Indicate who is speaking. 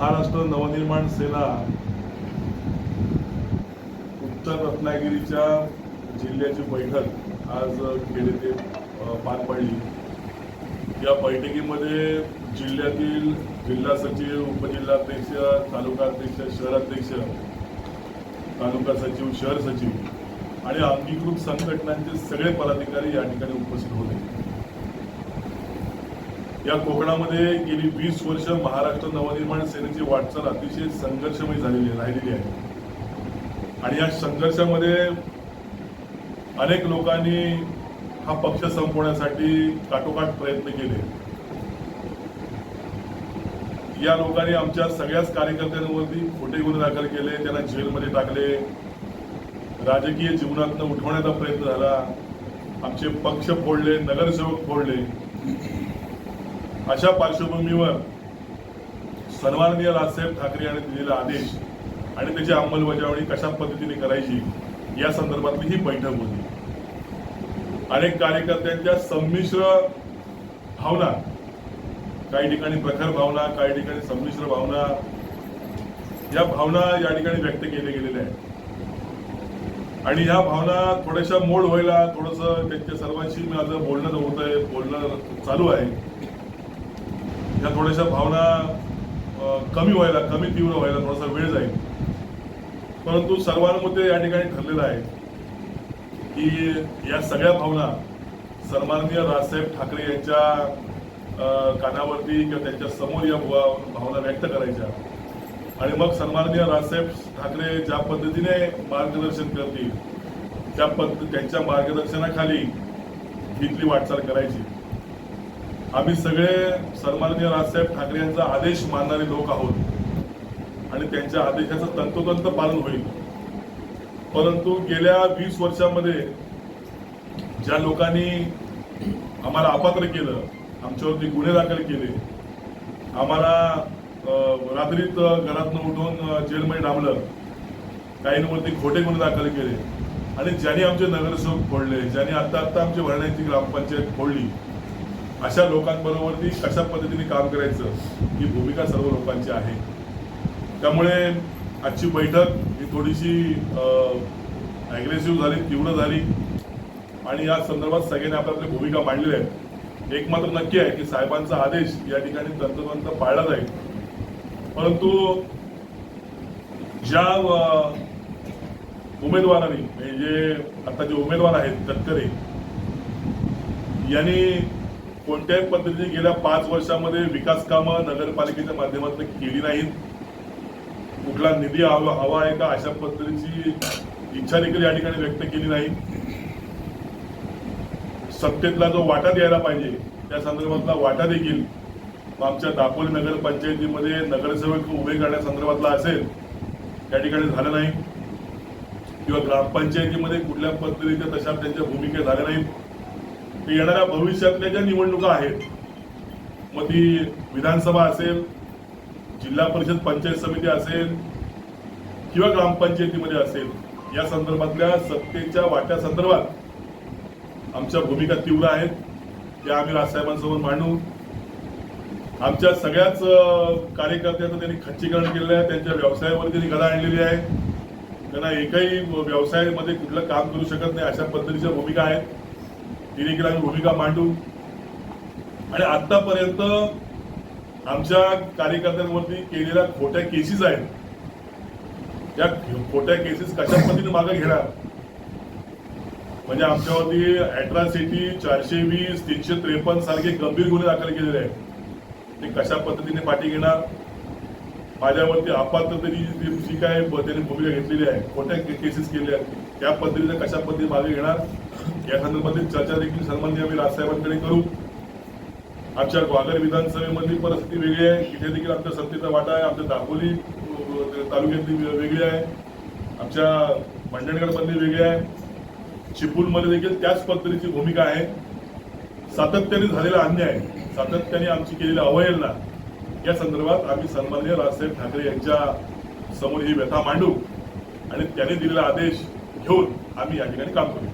Speaker 1: महाराष्ट्र नवनिर्माण सेना. उत्तर रत्नागिरीच्या जिल्ह्याची बैठक आज खेड ते पार पडली. या बैठकीमध्ये जिल्ह्यातील जिल्हा सचिव उपजिल्हाध्यक्ष तालुकाध्यक्ष शहराध्यक्ष तालुका सचिव शहर सचिव आणि अंगीकृत संघटनांचे सगळे पदाधिकारी या ठिकाणी उपस्थित होते. या कोकणामध्ये गेली वीस वर्ष महाराष्ट्र नवनिर्माण सेनेची वाटचाल अतिशय संघर्षमय झालेली राहिलेली आहे. आणि या संघर्षामध्ये अनेक लोकांनी हा पक्ष संपवण्यासाठी काटोकाट प्रयत्न केले. या लोकांनी आमच्या सगळ्याच कार्यकर्त्यांवरती खोटे गुन्हे दाखल केले त्यांना जेलमध्ये टाकले. राजकीय जीवनातनं उठवण्याचा प्रयत्न झाला. आमचे पक्ष फोडले नगरसेवक फोडले. अशा पार्श्वभूमीवर सन्माननीय राजसाहेब ठाकरे यांनी दिलेला आदेश आणि त्याची अंमलबजावणी कशा पद्धतीने करायची या संदर्भातली ही बैठक होती. अनेक कार्यकर्त्यांच्या संमिश्र भावना काही ठिकाणी प्रखर भावना काही ठिकाणी संमिश्र भावना या भावना या ठिकाणी व्यक्त केल्या गेलेल्या आहेत. आणि ह्या भावना थोड्याशा मोड व्हायला थोडंसं त्यांच्या सर्वांशी माझं बोलणं होत आहे बोलणं चालू आहे. ह्या थोड्याशा भावना कमी व्हायला कमी तीव्र व्हायला थोडासा वेळ जाईल. परंतु सर्वानुमते या ठिकाणी ठरलेलं आहे की या सगळ्या भावना सन्माननीय राजसाहेब ठाकरे यांच्या कानावरती किंवा त्यांच्यासमोर या भावना व्यक्त करायच्या. आणि मग सन्माननीय राजसाहेब ठाकरे ज्या पद्धतीने मार्गदर्शन करतील त्या पद्धती त्यांच्या मार्गदर्शनाखाली घेतली वाटचाल करायची. आम्ही सगळे सन्माननीय राजसाहेब ठाकरे यांचा आदेश मानणारे लोक आहोत. आणि त्यांच्या आदेशाचं तंतोतंत पालन होईल. परंतु गेल्या वीस वर्षामध्ये ज्या लोकांनी आम्हाला अपात्र केलं आमच्यावरती गुन्हे दाखल केले आम्हाला रात्रीत घरातनं उठून जेलमध्ये डांबलं काहींवरती खोटे गुन्हे दाखल केले. आणि ज्यांनी आमचे नगरसेवक फोडले ज्यांनी आत्ता आत्ता आमची भरण्याची ग्रामपंचायत फोडली अशा लोकांबरोबर ती कशा पद्धतीने काम करायचं ही भूमिका सर्व लोकांची आहे. त्यामुळे आजची बैठक ही थोडीशी ॲग्रेसिव्ह झाली तीव्र झाली. आणि या संदर्भात सगळ्यांनी आपल्या भूमिका मांडलेल्या आहेत. एक मात्र नक्की आहे की साहेबांचा आदेश या ठिकाणी तंतोतंत पाळला जाईल. परंतु ज्या उमेदवारांनी म्हणजे आता जे उमेदवार आहेत तटकरे यांनी कोणत्याही पद्धतीने गेल्या पाच वर्षामध्ये विकास कामं नगरपालिकेच्या माध्यमातून केली नाहीत. कुठला निधी हवा हवा आहे का अशा पद्धतीची इच्छा देखील या ठिकाणी व्यक्त केली नाही. सत्तेतला जो वाटा द्यायला पाहिजे त्या संदर्भातला वाटा देखील आमच्या दापोली नगरपंचायतीमध्ये नगरसेवक उभे करण्यासंदर्भातला असेल त्या ठिकाणी झालं नाही. किंवा ग्रामपंचायतीमध्ये कुठल्या पद्धतीच्या तशा त्यांच्या भूमिका झाल्या नाहीत. ते येणाऱ्या भविष्यातल्या ज्या निवडणुका आहेत मग ती विधानसभा असेल जिल्हा परिषद पंचायत समिती असेल किंवा ग्रामपंचायतीमध्ये असेल या संदर्भातल्या सत्तेच्या वाट्या संदर्भात आमच्या भूमिका तीव्र आहेत. त्या आम्ही राजसाहेबांसमोर मांडू. आमच्या सगळ्याच कार्यकर्त्यांचं त्यांनी खच्चीकरण केलेलं आहे त्यांच्या व्यवसायावर त्यांनी गदा आणलेली आहे. त्यांना एकही व्यवसायामध्ये कुठलं काम करू शकत नाही अशा पद्धतीच्या भूमिका आहेत. ती देखील आम्ही भूमिका मांडू. आणि आतापर्यंत आमच्या कार्यकर्त्यांवरती केलेल्या खोट्या केसेस आहेत. त्या खोट्या केसेस कशा पद्धतीने मागे घेणार? म्हणजे आमच्यावरती अॅट्रॉसिटी चारशे वीस तीनशे त्रेपन्न सारखे गंभीर गुन्हे दाखल केलेले आहेत. ते कशा पद्धतीने पाठी घेणार? माझ्यावरती अपात्रतेची जी जी काय त्यांनी भूमिका घेतलेली आहे खोट्या केसेस केल्या आहेत त्या पद्धतीने कशा पद्धतीने मागे घेणार या संदर्भातील चर्चा देखील सन्मान्य आम्ही राजसाहेबांकडे करू. आमच्या ग्वागर विधानसभेमधली परिस्थिती वेगळी आहे इथे देखील आमच्या सत्तेचा वाटा आहे आमच्या दापोली तालुक्यातली वेगळी आहे आमच्या मंडणगडमधली वेगळी आहे. चिपळूणमध्ये देखील त्याच पद्धतीची भूमिका आहे. सातत्याने झालेला अन्याय सातत्याने आमची केलेली अवहेलना या संदर्भात आम्ही सन्माननीय राजसाहेब ठाकरे यांच्या समोर ही व्यथा मांडू आणि त्यांनी दिलेला आदेश घेऊन आम्ही या ठिकाणी काम करू.